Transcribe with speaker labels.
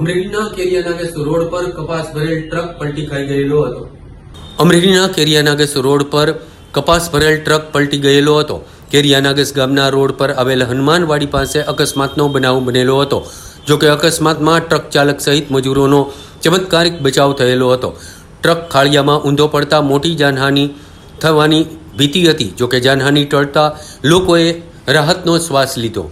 Speaker 1: અમરેલીના કેરિયાનાગેસ રોડ પર કપાસ ભરેલ ટ્રક પલટી ખાઈ ગયેલો હતો. અમરેલીના કેરિયાનાગેસ રોડ પર કપાસ ભરેલ ટ્રક પલટી ગયેલો હતો. કેરિયાનાગેસ ગામના રોડ પર આવેલ હનુમાનવાડી પાસે અકસ્માતનો બનાવ બનેલો હતો, જો કે અકસ્માતમાં ટ્રક ચાલક સહિત મજૂરોનો ચમત્કારિક બચાવ થયેલો હતો. ટ્રક ખાળિયામાં ઊંધો પડતા મોટી જાનહાનિ થવાની ભીતિ હતી, જો કે જાનહાનિ ટળતા લોકોએ રાહતનો શ્વાસ લીધો.